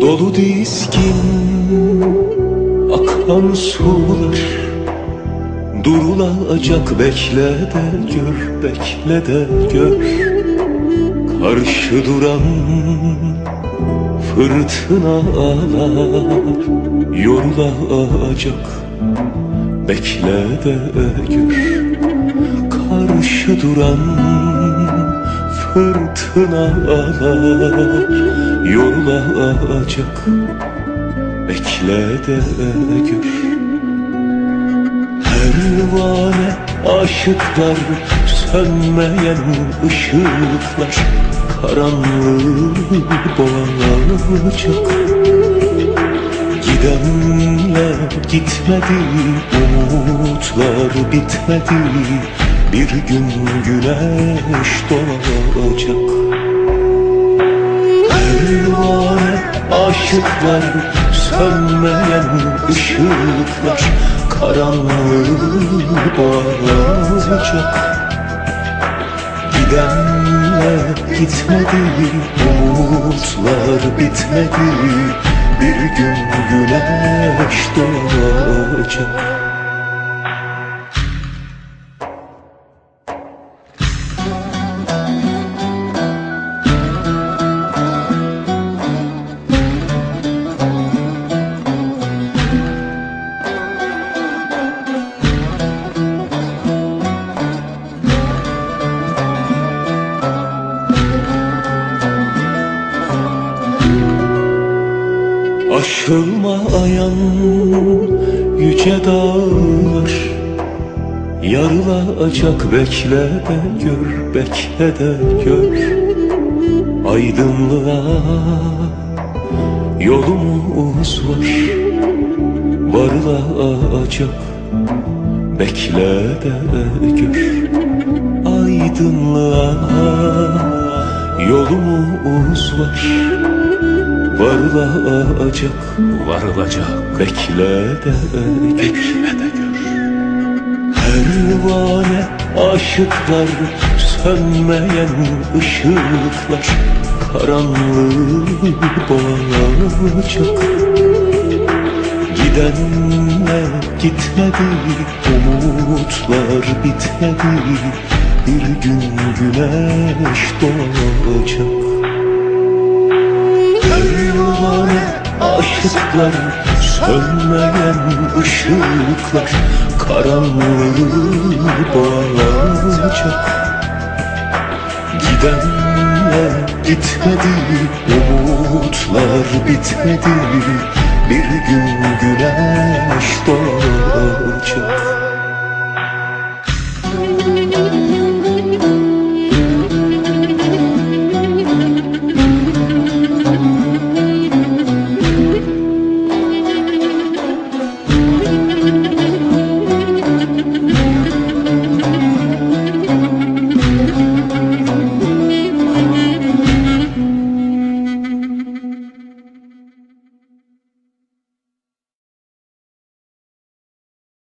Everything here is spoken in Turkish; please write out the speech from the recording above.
Dolu diskin akan sular Durulacak bekle de gör, bekle de gör. Karşı duran fırtınalar Yorulacak. Bekle de gör. Karşı duran fırtınalar Yorulacak bekle de gör Pervane aşıklar Sönmeyen ışıklar. Karanlığı boğacak Gidenle gitmedi Umutlar bitmedi. Bir gün güneş doğacak Pervane aşıklar Sönmeyen ışıklar Karanlığı boğacak Gidenle gitmedi Umutlar bitmedi Bir Aşılmayan yüce dağlar Yarılacak bekle de gör, bekle de gör. Aydınlığa yolumuz var Varılacak bekle de gör. Aydınlığa yolumuz var Varılacak, Varılacak. Bekle de Bekle de gör. Pervane aşıklar Sönmeyen ışıklar. Karanlığı boğacak Gidenle gitmedi Umutlar bitmedi. Bir gün güneş doğacak Pervane aşıklar Sönmeyen ışıklar Karanlığı boğacak Gidenle gitmedi Umutlar bitmedi. Bir gün güneş doğacak